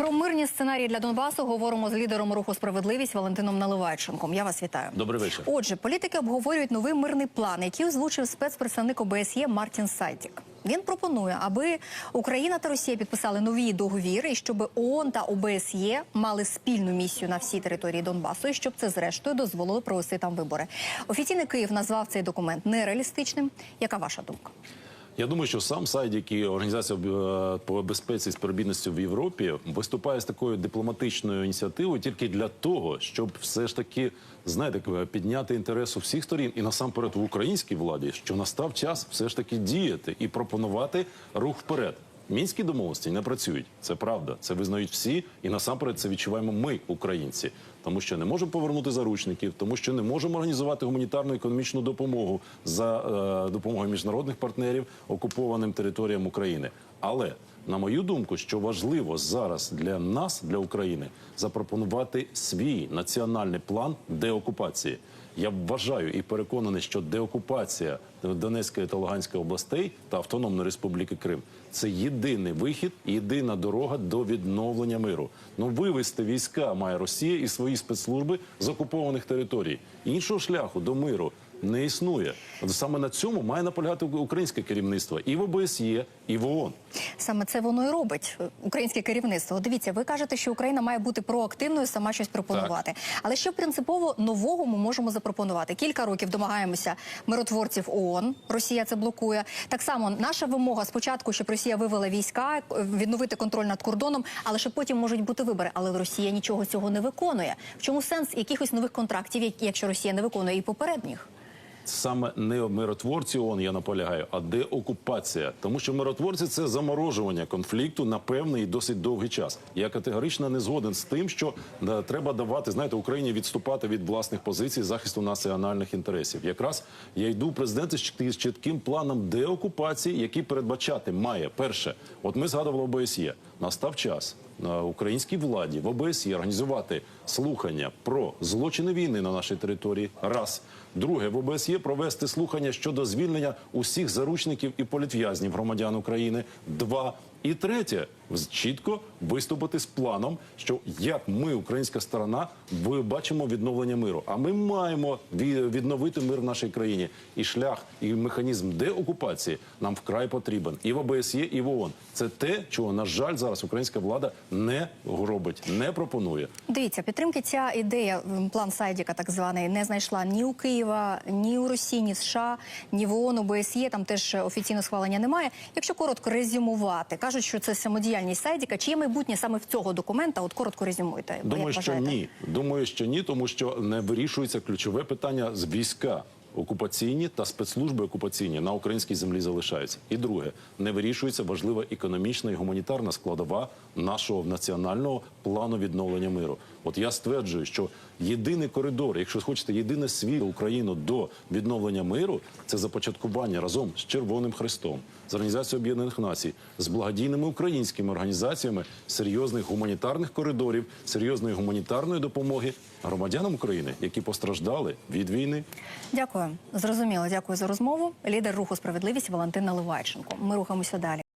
Про мирні сценарії для Донбасу говоримо з лідером руху справедливість Валентином Наливайченком. Я вас вітаю. Добрий вечір. Отже, політики обговорюють новий мирний план, який озвучив спецпредставник ОБСЄ Мартін Сайдік. Він пропонує, аби Україна та Росія підписали нові договіри, і щоб ООН та ОБСЄ мали спільну місію на всій території Донбасу, і щоб це зрештою дозволило провести там вибори. Офіційний Київ назвав цей документ нереалістичним. Яка ваша думка? Я думаю, що сам сайт, який організація е, по безпеці і співробітності в Європі виступає з такою дипломатичною ініціативою тільки для того, щоб все ж таки знаєте, підняти інтерес у всіх сторін і насамперед в українській владі, що настав час все ж таки діяти і пропонувати рух вперед. Мінські домовленості не працюють. Це правда. Це визнають всі, і насамперед це відчуваємо ми, українці, тому що не можемо повернути заручників, тому що не можемо організувати гуманітарну економічну допомогу за е, допомогою міжнародних партнерів окупованим територіям України. Але на мою думку, що важливо зараз для нас, для України, запропонувати свій національний план деокупації. Я вважаю і переконаний, що деокупація Донецької та Луганської областей та Автономної Республіки Крим це єдиний вихід, єдина дорога до відновлення миру. Ну вивести війська має Росія і свої спецслужби з окупованих територій. Іншого шляху до миру не існує. Саме на цьому має наполягати українське керівництво і в ОБСЄ, і в ООН. Саме це воно і робить українське керівництво. Дивіться, ви кажете, що Україна має бути проактивною, сама щось пропонувати. Але що принципово нового ми можемо запропонувати? Кілька років домагаємося миротворців ООН. Росія це блокує. Так само наша вимога спочатку, щоб Росія вивела війська, відновити контроль над кордоном, але що потім можуть бути вибори. Але Росія нічого цього не виконує. В чому сенс якихось нових контрактів, як- якщо Росія не виконує і попередніх? Саме не миротворці ООН, я наполягаю, а деокупація. Тому що миротворці це заморожування конфлікту на певний і досить довгий час. Я категорично не згоден з тим, що е, треба давати знаєте Україні відступати від власних позицій захисту національних інтересів. Якраз я йду президент з чітким планом деокупації, який передбачати має перше. От ми згадували ОБСЄ. Настав час українській владі в ОБСЄ організувати слухання про злочини війни на нашій території. Раз друге в ОБСЄ провести слухання щодо звільнення усіх заручників і політв'язнів громадян України. Два і третє чітко виступити з планом, що як ми, українська сторона, бачимо відновлення миру. А ми маємо відновити мир в нашій країні. І шлях, і механізм деокупації нам вкрай потрібен і в ОБСЄ, і в ООН. Це те, чого на жаль зараз українська влада не робить, не пропонує. Дивіться, підтримки ця ідея, план Сайдіка, так званий, не знайшла ні у Києва, ні у Росії, ні США, ні в ООН, ОБСЄ, там теж офіційного схвалення немає. Якщо коротко резюмувати, кажуть, що це самодіяльність Сайдіка. Чи є майбутнє саме в цього документа? От коротко резюмуйте. Думаю, що ні. Думаю, що ні, тому що не вирішується ключове питання з війська. Окупаційні та спецслужби окупаційні на українській землі залишаються. І друге, не вирішується важлива економічна і гуманітарна складова нашого національного плану відновлення миру. От я стверджую, що єдиний коридор, якщо хочете, єдине світло Україну до відновлення миру це започаткування разом з Червоним Хрестом, з Організацією Об'єднаних Націй, з благодійними українськими організаціями серйозних гуманітарних коридорів, серйозної гуманітарної допомоги громадянам України, які постраждали від війни. Дякую. Зрозуміло. Дякую за розмову. Лідер руху справедливість Валентин Наливайченко. Ми рухаємося далі.